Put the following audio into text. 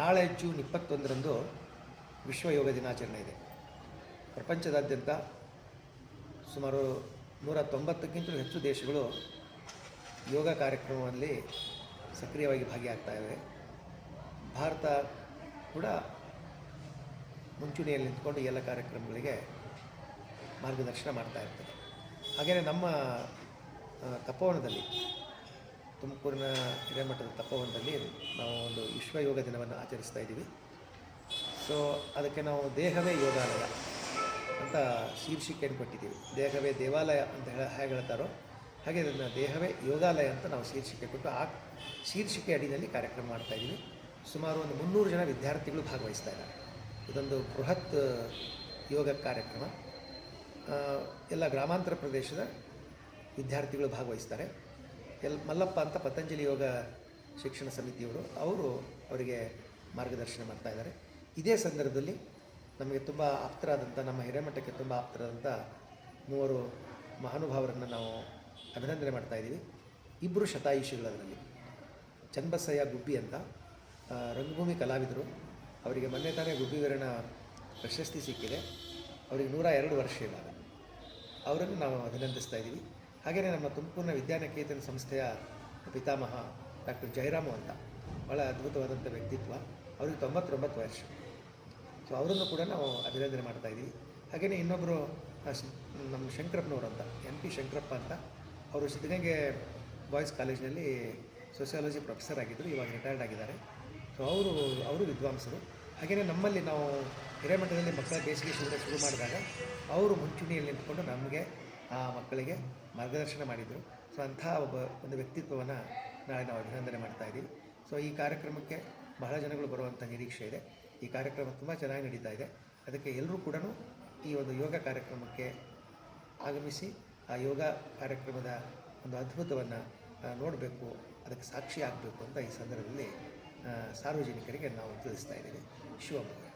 ನಾಳೆ ಜೂನ್ ಇಪ್ಪತ್ತೊಂದರಂದು ವಿಶ್ವ ಯೋಗ ದಿನಾಚರಣೆ ಇದೆ. ಪ್ರಪಂಚದಾದ್ಯಂತ ಸುಮಾರು ನೂರ ತೊಂಬತ್ತಕ್ಕಿಂತಲೂ ಹೆಚ್ಚು ದೇಶಗಳು ಯೋಗ ಕಾರ್ಯಕ್ರಮದಲ್ಲಿ ಸಕ್ರಿಯವಾಗಿ ಭಾಗಿಯಾಗ್ತಾ ಇವೆ. ಭಾರತ ಕೂಡ ಮುಂಚೂಣಿಯಲ್ಲಿ ನಿಂತ್ಕೊಂಡು ಎಲ್ಲ ಕಾರ್ಯಕ್ರಮಗಳಿಗೆ ಮಾರ್ಗದರ್ಶನ ಮಾಡ್ತಾ ಇರ್ತದೆ. ಹಾಗೆಯೇ ನಮ್ಮ ತಪೋವನದಲ್ಲಿ ತುಮಕೂರಿನ ಹಿರೇಮಠದ ತಪೋವನದಲ್ಲಿ ನಾವು ಒಂದು ವಿಶ್ವ ಯೋಗ ದಿನವನ್ನು ಆಚರಿಸ್ತಾ ಇದ್ದೀವಿ. ಸೊ ಅದಕ್ಕೆ ನಾವು ದೇಹವೇ ಯೋಗಾಲಯ ಅಂತ ಶೀರ್ಷಿಕೆಯನ್ನು ಕೊಟ್ಟಿದ್ದೀವಿ. ದೇಹವೇ ದೇವಾಲಯ ಅಂತ ಹೇಳ, ಹೇಗೆ ಹೇಳ್ತಾರೋ ಹಾಗೆ ಅದನ್ನು ದೇಹವೇ ಯೋಗಾಲಯ ಅಂತ ನಾವು ಶೀರ್ಷಿಕೆ ಕೊಟ್ಟು ಆ ಶೀರ್ಷಿಕೆ ಅಡಿಯಲ್ಲಿ ಕಾರ್ಯಕ್ರಮ ಮಾಡ್ತಾ ಇದ್ದೀವಿ. ಸುಮಾರು ಒಂದು ಮುನ್ನೂರು ಜನ ವಿದ್ಯಾರ್ಥಿಗಳು ಭಾಗವಹಿಸ್ತಾ ಇದ್ದಾರೆ. ಇದೊಂದು ಬೃಹತ್ ಯೋಗ ಕಾರ್ಯಕ್ರಮ. ಎಲ್ಲ ಗ್ರಾಮಾಂತರ ಪ್ರದೇಶದ ವಿದ್ಯಾರ್ಥಿಗಳು ಭಾಗವಹಿಸ್ತಾರೆ. ಎಲ್ ಮಲ್ಲಪ್ಪ ಅಂತ ಪತಂಜಲಿ ಯೋಗ ಶಿಕ್ಷಣ ಸಮಿತಿಯವರು, ಅವರು ಅವರಿಗೆ ಮಾರ್ಗದರ್ಶನ ಮಾಡ್ತಾ ಇದ್ದಾರೆ. ಇದೇ ಸಂದರ್ಭದಲ್ಲಿ ನಮಗೆ ತುಂಬ ಆಪ್ತರಾದಂಥ ನಮ್ಮ ಹಿರೇಮಠಕ್ಕೆ ತುಂಬ ಆಪ್ತರಾದಂಥ ಮೂವರು ಮಹಾನುಭಾವರನ್ನು ನಾವು ಅಭಿನಂದನೆ ಮಾಡ್ತಾ ಇದ್ದೀವಿ. ಇಬ್ಬರು ಶತಾಯುಷಿಗಳು ಅದರಲ್ಲಿ ಚನ್ನಬಸಯ್ಯ ಗುಬ್ಬಿ ಅಂತ ರಂಗಭೂಮಿ ಕಲಾವಿದರು. ಅವರಿಗೆ ಮೊನ್ನೆ ತಾನೇ ಗುಬ್ಬಿ ವೀರಣ್ಣ ಪ್ರಶಸ್ತಿ ಸಿಕ್ಕಿದೆ. ಅವರಿಗೆ ನೂರ ಎರಡು ವರ್ಷ ಇವಾಗ. ಅವರನ್ನು ನಾವು ಅಭಿನಂದಿಸ್ತಾ ಇದ್ದೀವಿ. ಹಾಗೆಯೇ ನಮ್ಮ ತುಮಕೂರಿನ ವಿದ್ಯಾನಿಕೇತನ ಸಂಸ್ಥೆಯ ಪಿತಾಮಹ ಡಾಕ್ಟರ್ ಜಯರಾಮು ಅಂತ ಭಾಳ ಅದ್ಭುತವಾದಂಥ ವ್ಯಕ್ತಿತ್ವ, ಅವರಿಗೆ ತೊಂಬತ್ತೊಂಬತ್ತು ವರ್ಷ. ಸೊ ಅವರನ್ನು ಕೂಡ ನಾವು ಅಭಿನಂದನೆ ಮಾಡ್ತಾ ಇದ್ದೀವಿ. ಹಾಗೆಯೇ ಇನ್ನೊಬ್ಬರು ನಮ್ಮ ಶಂಕರಪ್ಪನವರು ಅಂತ, ಎಂ ಪಿ ಶಂಕರಪ್ಪ ಅಂತ, ಅವರು ಸಿದ್ಧಗಂಗೆ ಬಾಯ್ಸ್ ಕಾಲೇಜಿನಲ್ಲಿ ಸೋಷಿಯಾಲಜಿ ಪ್ರೊಫೆಸರ್ ಆಗಿದ್ದರು, ಇವಾಗ ರಿಟೈರ್ಡ್ ಆಗಿದ್ದಾರೆ. ಸೊ ಅವರು ಅವರು ವಿದ್ವಾಂಸರು. ಹಾಗೆಯೇ ನಮ್ಮಲ್ಲಿ ನಾವು ಹಿರೇಮಠದಲ್ಲಿ ಮಕ್ಕಳ ಬೇಸಿಗೆ ಶಿಬಿರ ಶುರು ಮಾಡಿದಾಗ, ಅವರು ಮುಂಚೂಣಿಯಲ್ಲಿ ನಿಂತ್ಕೊಂಡು ನಮಗೆ ಆ ಮಕ್ಕಳಿಗೆ ಮಾರ್ಗದರ್ಶನ ಮಾಡಿದರು. ಸೊ ಅಂಥ ಒಬ್ಬ ಒಂದು ವ್ಯಕ್ತಿತ್ವವನ್ನು ನಾಳೆ ನಾವು ಅಭಿನಂದನೆ ಮಾಡ್ತಾ ಇದ್ದೀವಿ ಸೊ ಈ ಕಾರ್ಯಕ್ರಮಕ್ಕೆ ಬಹಳ ಜನಗಳು ಬರುವಂಥ ನಿರೀಕ್ಷೆ ಇದೆ. ಈ ಕಾರ್ಯಕ್ರಮ ತುಂಬ ಚೆನ್ನಾಗಿ ನಡೀತಾ ಇದೆ. ಅದಕ್ಕೆ ಎಲ್ಲರೂ ಕೂಡ ಈ ಒಂದು ಯೋಗ ಕಾರ್ಯಕ್ರಮಕ್ಕೆ ಆಗಮಿಸಿ, ಆ ಯೋಗ ಕಾರ್ಯಕ್ರಮದ ಒಂದು ಅದ್ಭುತವನ್ನು ನೋಡಬೇಕು, ಅದಕ್ಕೆ ಸಾಕ್ಷಿ ಆಗಬೇಕು ಅಂತ ಈ ಸಂದರ್ಭದಲ್ಲಿ ಸಾರ್ವಜನಿಕರಿಗೆ ನಾವು ತಿಳಿಸ್ತಾ ಇದ್ದೀವಿ. ಶಿವಮೊಗ್ಗ.